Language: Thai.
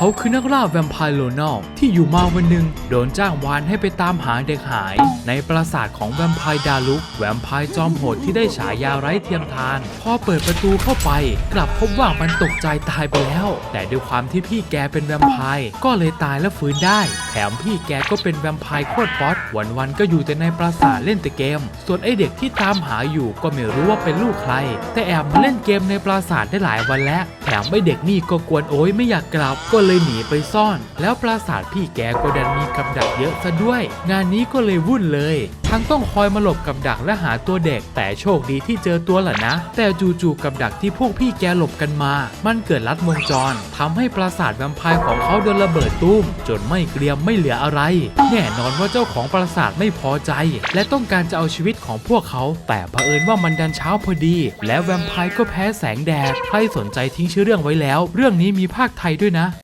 เขาคือนักล่าแวมไพร์โลนอลที่อยู่มาวันหนึ่งโดนจ้างวานให้ไปตามหาเด็กหาย ในปราสาทของแวมไพร์ดาลุก แวมไพร์จอมโหดที่ได้ฉายาไร้เทียมทาน พอเปิดประตูเข้าไป กลับพบว่ามันตกใจตายไปแล้ว แต่ด้วยความที่พี่แกเป็นแวมไพร์ก็เลยตายและฟื้นได้ แถมพี่แกก็เป็นแวมไพร์โคตรป๊อตวันๆก็อยู่แต่ในปราสาทเล่นแต่เกม ส่วนไอเด็กที่ตามหาอยู่ก็ไม่รู้ว่าเป็นลูกใคร แต่แอบมาเล่นเกมในปราสาทได้หลายวันแล้ว แถมไอเด็กนี่ก็กวนโอ้ยไม่อยากกลับก็เลยหนีไปซ่อน แล้วปราสาทพี่แกก็ดันมีกับดักเยอะซะด้วย งานนี้ก็เลยวุ่นเลย ทั้งต้องคอยมาหลบกับดักและหาตัวเด็ก แต่โชคดีที่เจอตัวแหละนะ แต่จู่ๆกับดักที่พวกพี่แกหลบกันมา มันเกิดลัดวงจรทำให้ปราสาทแวมไพร์ของเขาโดนระเบิดตุ้ม จนไม่เกรียมไม่เหลืออะไร แน่นอนว่าเจ้าของปราสาทไม่พอใจ และต้องการจะเอาชีวิตของพวกเขา แต่เผอิญว่ามันดันเช้าพอดี และแวมไพร์ก็แพ้แสงแดด ใครสนใจทิ้งชื่อเรื่องไว้แล้ว เรื่องนี้มีภาคไทยด้วยนะ